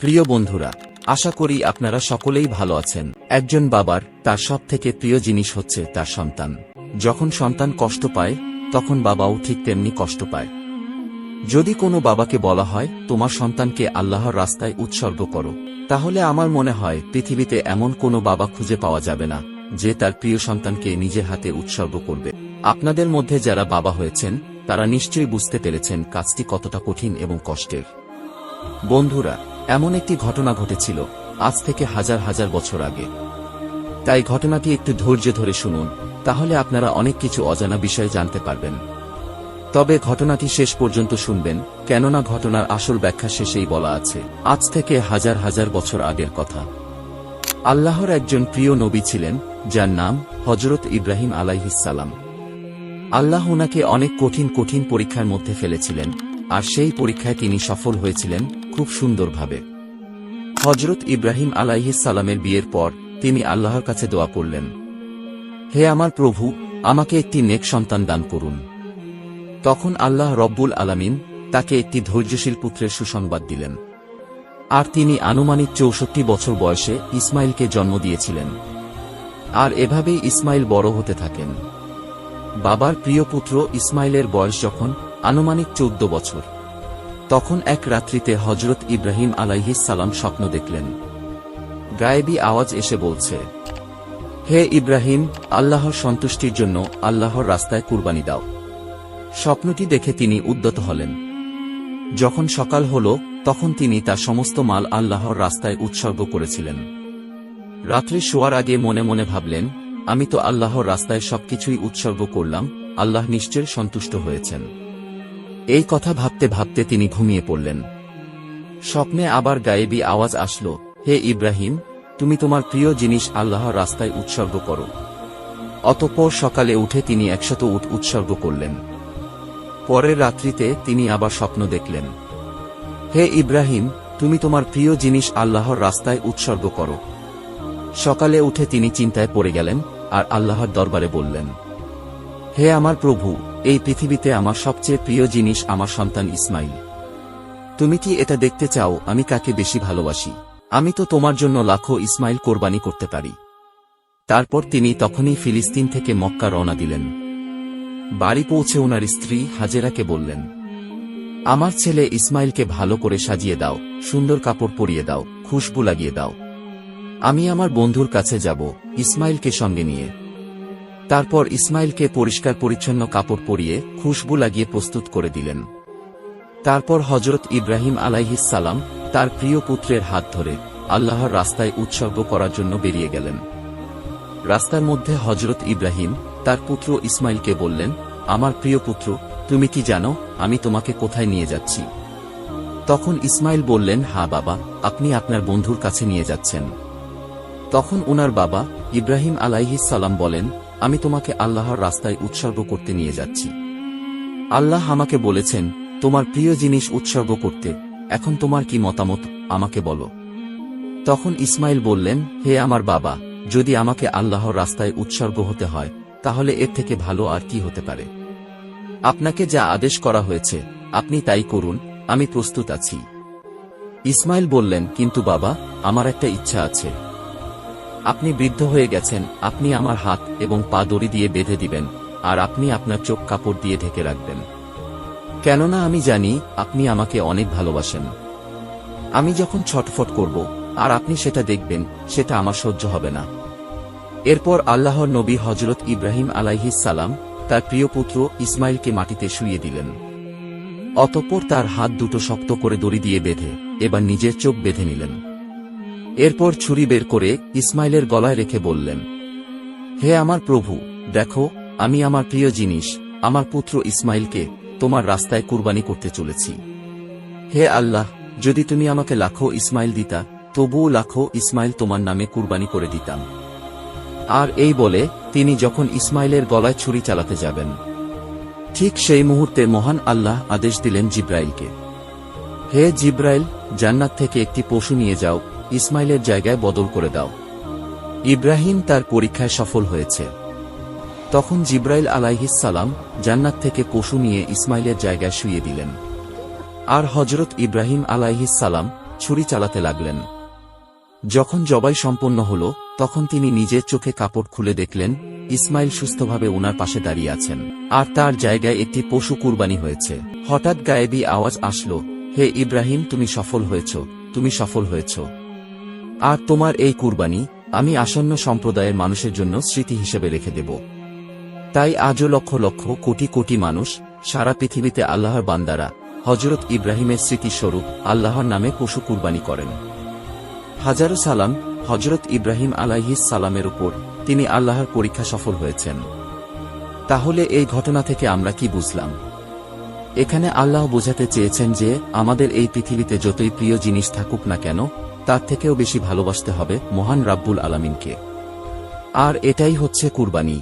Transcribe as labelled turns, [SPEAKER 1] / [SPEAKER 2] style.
[SPEAKER 1] প্রিয় বন্ধুরা, আশা করি আপনারা সকলেই ভালো আছেন। একজন বাবার, তার সব থেকে প্রিয় জিনিস হচ্ছে তার সন্তান। যখন সন্তান কষ্ট পায়, তখন বাবাও ঠিক তেমনি কষ্ট পায়। যদি কোনো বাবাকে বলা হয়, তোমার সন্তানকে আল্লাহর রাস্তায় উৎসর্গ করো, তাহলে আমার মনে হয়, পৃথিবীতে এমন কোনো বাবা খুঁজে পাওয়া যাবে না, যে তার প্রিয় সন্তানকে নিজের হাতে উৎসর্গ করবে। আপনাদের মধ্যে যারা বাবা হয়েছেন, তারা নিশ্চয়ই বুঝতে পেরেছেন কাজটি কতটা কঠিন এবং কষ্টের। বন্ধুরা এমন একটি ঘটনা ঘটেছিল, আজ থেকে হাজার হাজার বছর আগে। তাই ঘটনাটি একটু ধৈর্য ধরে শুনুন, তাহলে আপনারা অনেক কিছু অজানা বিষয় জানতে পারবেন। তবে ঘটনাটি শেষ পর্যন্ত শুনবেন, কেননা ঘটনার আসল ব্যাখ্যা শেষেই বলা আছে, আজ থেকে হাজার হাজার বছর আগের কথা। আল্লাহর একজন প্রিয় নবী ছিলেন, যার নাম হজরত ইব্রাহিম আলাইহিসাল্লাম আল্লাহ ওনাকে অনেক কঠিন কঠিন পরীক্ষার মধ্যে ফেলেছিলেন আর সেই পরীক্ষায় তিনি সফল হয়েছিলেন খুব সুন্দরভাবে। হজরত ইব্রাহিম সালামের বিয়ের পর তিনি আল্লাহর কাছে দোয়া করলেন, হে আমার প্রভু, আমাকে একটি নেক সন্তান দান করুন। তখন আল্লাহ রব্বুল আলামিন তাকে একটি ধৈর্যশীল পুত্রের সুসংবাদ দিলেন। আর তিনি আনুমানিক চৌষট্টি বছর বয়সে ইসমাইলকে জন্ম দিয়েছিলেন। আর এভাবেই ইসমাইল বড় হতে থাকেন। বাবার প্রিয় পুত্র ইসমাইলের বয়স যখন আনুমানিক চৌদ্দ বছর। তখন এক রাত্রিতে হজরত ইব্রাহিম সালাম স্বপ্ন দেখলেন। গায়েবী আওয়াজ এসে বলছে, হে ইব্রাহিম, আল্লাহর সন্তুষ্টির জন্য আল্লাহর রাস্তায় কুরবানি দাও। স্বপ্নটি দেখে তিনি উদ্যত হলেন। যখন সকাল হল, তখন তিনি তার সমস্ত মাল আল্লাহর রাস্তায় উৎসর্গ করেছিলেন। রাত্রে শোয়ার আগে মনে মনে ভাবলেন, আমি তো আল্লাহর রাস্তায় সবকিছুই উৎসর্গ করলাম, আল্লাহ নিশ্চয় সন্তুষ্ট হয়েছেন। এই কথা ভাবতে ভাবতে তিনি ঘুমিয়ে পড়লেন। স্বপ্নে আবার গায়েবী আওয়াজ আসল, হে ইব্রাহিম, তুমি তোমার প্রিয় জিনিস আল্লাহর রাস্তায় উৎসর্গ করো। অতঃপর সকালে উঠে তিনি একশত উট উৎসর্গ করলেন। পরের রাত্রিতে তিনি আবার স্বপ্ন দেখলেন। হে ইব্রাহিম, তুমি তোমার প্রিয় জিনিস আল্লাহর রাস্তায় উৎসর্গ করো। সকালে উঠে তিনি চিন্তায় পড়ে গেলেন আর আল্লাহর দরবারে বললেন, হে আমার প্রভু এই পৃথিবীতে আমার সবচেয়ে প্রিয় জিনিস আমার সন্তান ইসমাইল। তুমি কি এটা দেখতে চাও, আমি কাকে বেশি ভালোবাসি? আমি তো তোমার জন্য লাখো ইসমাইল কোরবানি করতে পারি। তারপর তিনি তখনই ফিলিস্তিন থেকে মক্কা রওনা দিলেন। বাড়ি পৌঁছে ওনার স্ত্রী হাজেরাকে বললেন, আমার ছেলে ইসমাইলকে ভালো করে সাজিয়ে দাও, সুন্দর কাপড় পরিয়ে দাও, খুশবু লাগিয়ে দাও। আমি আমার বন্ধুর কাছে যাব, ইসমাইলকে সঙ্গে নিয়ে। তারপর ইসমাইলকে পরিষ্কার পরিচ্ছন্ন কাপড় পরিয়ে খুশবু লাগিয়ে প্রস্তুত করে দিলেন। তারপর হজরত ইব্রাহিম সালাম তার প্রিয় পুত্রের হাত ধরে আল্লাহর রাস্তায় উৎসর্গ করার জন্য বেরিয়ে গেলেন। রাস্তার মধ্যে হজরত ইব্রাহিম তার পুত্র ইসমাইলকে বললেন, আমার প্রিয় পুত্র, তুমি কি জানো আমি তোমাকে কোথায় নিয়ে যাচ্ছি? তখন ইসমাইল বললেন হা বাবা, আপনি আপনার বন্ধুর কাছে নিয়ে যাচ্ছেন। তখন উনার বাবা ইব্রাহিম সালাম বলেন, আমি তোমাকে আল্লাহর রাস্তায় উৎসর্গ করতে নিয়ে যাচ্ছি। আল্লাহ আমাকে বলেছেন, তোমার প্রিয় জিনিস উৎসর্গ করতে। এখন তোমার কি মতামত? আমাকে বলো। তখন ইসমাইল বললেন, হে আমার বাবা, যদি আমাকে আল্লাহর রাস্তায় উৎসর্গ হতে হয়, তাহলে এর থেকে ভালো আর কি হতে পারে? আপনাকে যা আদেশ করা হয়েছে, আপনি তাই করুন, আমি প্রস্তুত আছি। ইসমাইল বললেন, কিন্তু বাবা, আমার একটা ইচ্ছা আছে। আপনি বৃদ্ধ হয়ে গেছেন, আপনি আমার হাত এবং পা দড়ি দিয়ে বেঁধে দিবেন, আর আপনি আপনার চোখ কাপড় দিয়ে ঢেকে রাখবেন। কেননা আমি জানি, আপনি আমাকে অনেক ভালোবাসেন। আমি যখন ছটফট করব, আর আপনি সেটা দেখবেন, সেটা আমার সহ্য হবে না। এরপর আল্লাহর নবী হজরত ইব্রাহিম আলাইহিস সালাম তার প্রিয় পুত্র ইসমাইলকে মাটিতে শুয়ে দিলেন। অতঃপর তার হাত দুটো শক্ত করে দড়ি দিয়ে বেঁধে, এবার নিজের চোখ বেঁধে নিলেন। এরপর ছুরি বের করে ইসমাইলের গলায় রেখে বললেন, হে আমার প্রভু, দেখো, আমি আমার প্রিয় জিনিস, আমার পুত্র ইসমাইলকে তোমার রাস্তায় কুরবানি করতে চলেছি। হে আল্লাহ, যদি তুমি আমাকে লাখো ইসমাইল দিতা, তবুও লাখো ইসমাইল তোমার নামে কুরবানি করে দিতাম। আর এই বলে তিনি যখন ইসমাইলের গলায় ছুরি চালাতে যাবেন, ঠিক সেই মুহূর্তে মহান আল্লাহ আদেশ দিলেন জিব্রাইলকে, হে জিব্রাইল, জান্নাত থেকে একটি পশু নিয়ে যাও ইসমাইলের জায়গায় বদল করে দাও। ইব্রাহিম তার পরীক্ষায় সফল হয়েছে। তখন জিব্রাইল সালাম জান্নাত থেকে পশু নিয়ে ইসমাইলের জায়গায় শুয়ে দিলেন। আর হজরত ইব্রাহিম সালাম ছুরি চালাতে লাগলেন। যখন জবাই সম্পন্ন হল, তখন তিনি নিজের চোখে কাপড় খুলে দেখলেন, ইসমাইল সুস্থভাবে ওনার পাশে দাঁড়িয়ে আছেন। আর তার জায়গায় একটি পশু কুরবানি হয়েছে। হঠাৎ গায়েবী আওয়াজ আসলো, হে ইব্রাহিম, তুমি সফল হয়েছ, তুমি সফল হয়েছ। আর তোমার এই কুরবানি আমি আসন্ন সম্প্রদায়ের মানুষের জন্য স্মৃতি হিসেবে রেখে দেব। তাই আজও লক্ষ লক্ষ কোটি কোটি মানুষ সারা পৃথিবীতে আল্লাহর বান্দারা হজরত ইব্রাহিমের স্মৃতিস্বরূপ আল্লাহর নামে পশু কুরবানি করেন। হাজারো সালাম হজরত ইব্রাহিম আলাইহিস সালামের উপর তিনি আল্লাহর পরীক্ষা সফল হয়েছেন। তাহলে এই ঘটনা থেকে আমরা কি বুঝলাম? এখানে আল্লাহ বোঝাতে চেয়েছেন যে আমাদের এই পৃথিবীতে যতই প্রিয় জিনিস থাকুক না কেন তার থেকেও বেশি ভালোবাসতে হবে মহান রাব্বুল আলামিনকে। আর এটাই হচ্ছে কুরবানি।